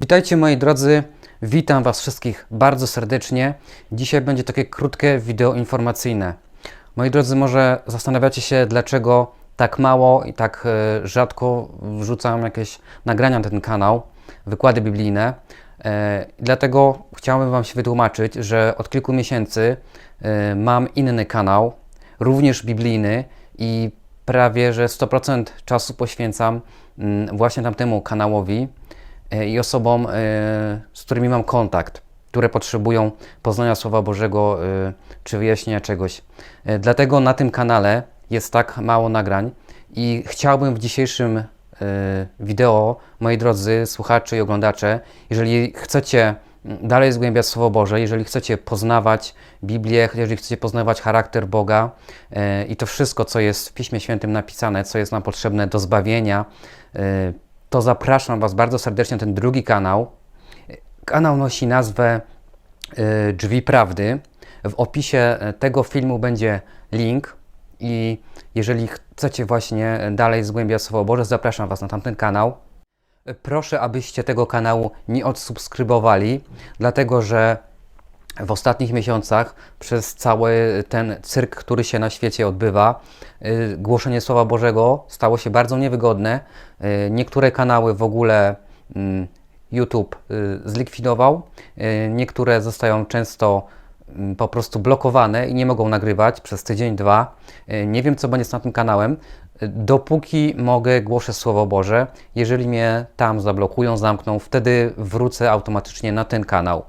Witajcie moi drodzy, witam Was wszystkich bardzo serdecznie. Dzisiaj będzie takie krótkie wideo informacyjne. Moi drodzy, może zastanawiacie się, dlaczego tak mało i tak e, rzadko wrzucam jakieś nagrania na ten kanał, wykłady biblijne. E, dlatego chciałbym Wam się wytłumaczyć, że od kilku miesięcy e, mam inny kanał, również biblijny i prawie że 100% czasu poświęcam mm, właśnie tamtemu kanałowi e, i osobom, z którymi mam kontakt, które potrzebują poznania Słowa Bożego czy wyjaśnienia czegoś. Dlatego na tym kanale jest tak mało nagrań i chciałbym w dzisiejszym wideo, moi drodzy słuchacze i oglądacze, jeżeli chcecie dalej zgłębiać Słowo Boże, jeżeli chcecie poznawać Biblię, jeżeli chcecie poznawać charakter Boga e, i to wszystko, co jest w Piśmie Świętym napisane, co jest nam potrzebne do zbawienia, e, to zapraszam Was bardzo serdecznie na ten drugi kanał. Kanał nosi nazwę e, Drzwi Prawdy. W opisie e, tego filmu będzie link i jeżeli chcecie właśnie dalej zgłębiać Słowo Boże, zapraszam Was na tamten kanał. Proszę, abyście tego kanału nie odsubskrybowali, dlatego że w ostatnich miesiącach przez cały ten cyrk, który się na świecie odbywa, y, głoszenie Słowa Bożego stało się bardzo niewygodne. Y, Niektóre kanały w ogóle mm, YouTube y, zlikwidował, niektóre zostają często po prostu blokowane i nie mogą nagrywać przez tydzień, dwa. Y, Nie wiem, co będzie z tym kanałem. Y, Dopóki mogę, głoszę Słowo Boże. Jeżeli mnie tam zablokują, zamkną, wtedy wrócę automatycznie na ten kanał.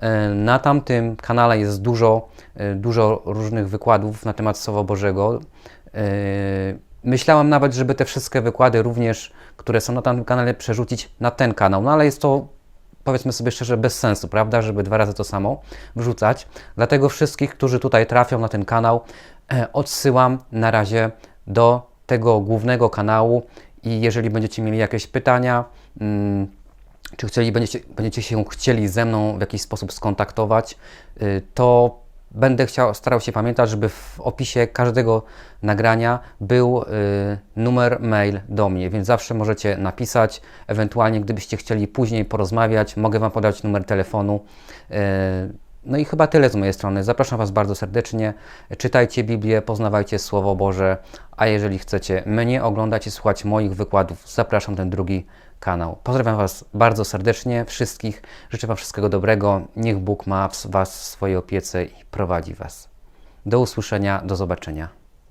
E, Na tamtym kanale jest dużo, e, dużo różnych wykładów na temat Słowa Bożego. E, Myślałem nawet, żeby te wszystkie wykłady również, które są na tamtym kanale, przerzucić na ten kanał, no ale jest to, powiedzmy sobie szczerze, bez sensu, prawda, żeby dwa razy to samo wrzucać. Dlatego wszystkich, którzy tutaj trafią na ten kanał, e, odsyłam na razie do tego głównego kanału i jeżeli będziecie mieli jakieś pytania, mm, czy chcieli, będziecie, będziecie się chcieli ze mną w jakiś sposób skontaktować, y, to będę chciał, starał się pamiętać, żeby w opisie każdego nagrania był y, numer mail do mnie, więc zawsze możecie napisać. Ewentualnie, gdybyście chcieli później porozmawiać, mogę Wam podać numer telefonu. Y, no i chyba tyle z mojej strony. Zapraszam Was bardzo serdecznie. Czytajcie Biblię, poznawajcie Słowo Boże, a jeżeli chcecie mnie oglądać i słuchać moich wykładów, zapraszam ten drugi kanał. Pozdrawiam Was bardzo serdecznie, wszystkich. Życzę Wam wszystkiego dobrego. Niech Bóg ma w- Was w swojej opiece i prowadzi Was. Do usłyszenia, do zobaczenia.